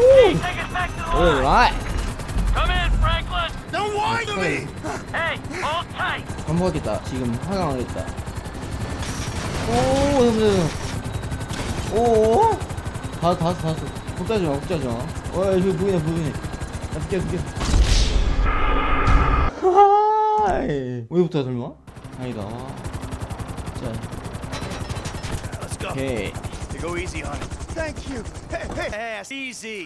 Ooh. Steve, take us back to the line. alright. Come in, Franklin. Don't whine to me! Hey, hold tight. 반복하겠다. 지금 하강하겠다. 오, 잠시만. 오, 다, 다, 다, 복자지 마, 복자지 마. 어, 야, 저기 보이네, 보이네. 야, 비켜, 비켜. 하이. 왜부터 설마? 아니다. 자, Let's go. 오케이. To go easy on it. Thank you. Hey, hey, ass easy.